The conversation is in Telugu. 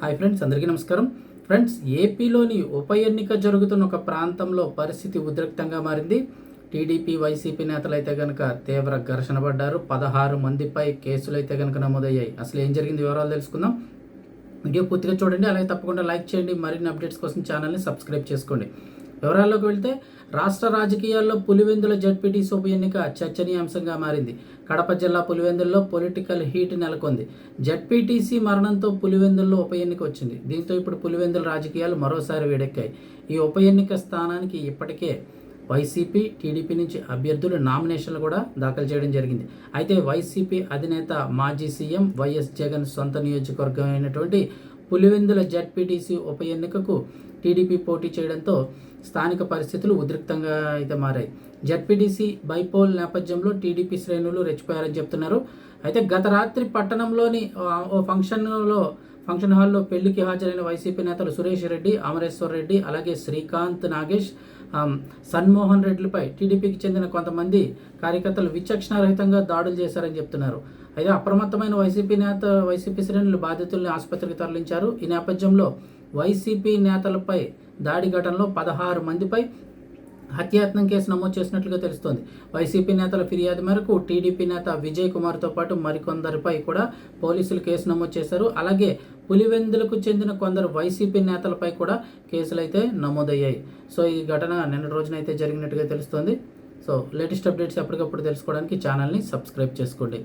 హాయ్ ఫ్రెండ్స్ అందరికీ నమస్కారం. ఫ్రెండ్స్ ఏపీలోని ఉప ఎన్నిక జరుగుతున్న ఒక ప్రాంతంలో పరిస్థితి ఉద్రిక్తంగా మారింది. టీడీపీ వైసీపీ నేతలైతే కనుక తీవ్ర ఘర్షణ పడ్డారు. పదహారు మందిపై కేసులు అయితే కనుక నమోదయ్యాయి. అసలు ఏం జరిగింది వివరాలు తెలుసుకుందాం. వీడియో పూర్తిగా చూడండి అలాగే తప్పకుండా లైక్ చేయండి. మరిన్ని అప్డేట్స్ కోసం ఛానల్ని సబ్స్క్రైబ్ చేసుకోండి. వివరాల్లోకి వెళ్తే రాష్ట్ర రాజకీయాల్లో పులివెందుల జడ్పీటీసీ ఉప ఎన్నిక చర్చనీయాంశంగా మారింది. కడప జిల్లా పులివెందుల్లో పొలిటికల్ హీట్ నెలకొంది. జడ్పీటీసీ మరణంతో పులివెందుల్లో ఉప ఎన్నిక వచ్చింది. దీంతో ఇప్పుడు పులివెందుల రాజకీయాలు మరోసారి వేడెక్కాయి. ఈ ఉప ఎన్నిక స్థానానికి ఇప్పటికే వైసీపీ టీడీపీ నుంచి అభ్యర్థులు నామినేషన్లు కూడా దాఖలు చేయడం జరిగింది. అయితే వైసీపీ అధినేత మాజీ సీఎం వైఎస్ జగన్ సొంత నియోజకవర్గం అయినటువంటి పులివెందుల జడ్పీటీసీ ఉప ఎన్నికకు టీడీపీ పోటీ చేయడంతో స్థానిక పరిస్థితులు ఉద్రిక్తంగా అయితే మారాయి. జడ్పీటీసీ బైపోల్ నేపథ్యంలో టీడీపీ శ్రేణులు రెచ్చిపోయారని చెప్తున్నారు. అయితే గత రాత్రి పట్టణంలోని ఓ ఫంక్షన్లో ఫంక్షన్ హాల్లో పెళ్ళికి హాజరైన వైసీపీ నేతలు సురేష్ రెడ్డి అమరేశ్వర్ రెడ్డి అలాగే శ్రీకాంత్ నాగేష్ సన్మోహన్ రెడ్డిలపై టీడీపీకి చెందిన కొంతమంది కార్యకర్తలు విచక్షణారహితంగా దాడులు చేశారని చెప్తున్నారు. అయితే అప్రమత్తమైన వైసీపీ నేత వైసీపీ శ్రేణులు బాధితుల్ని ఆసుపత్రికి తరలించారు. ఈ నేపథ్యంలో వైసీపీ నేతలపై దాడి ఘటనలో పదహారు మందిపై హత్యాయత్నం కేసు నమోదు చేసినట్లుగా తెలుస్తోంది. వైసీపీ నేతల ఫిర్యాదు మేరకు టీడీపీ నేత విజయ్ కుమార్తో పాటు మరికొందరిపై కూడా పోలీసులు కేసు నమోదు చేశారు. అలాగే పులివెందులకు చెందిన కొందరు వైసీపీ నేతలపై కూడా కేసులు అయితే నమోదయ్యాయి. సో ఈ ఘటన నిన్న రోజున అయితే జరిగినట్టుగా తెలుస్తోంది. సో లేటెస్ట్ అప్డేట్స్ ఎప్పటికప్పుడు తెలుసుకోవడానికి ఛానల్ని సబ్స్క్రైబ్ చేసుకోండి.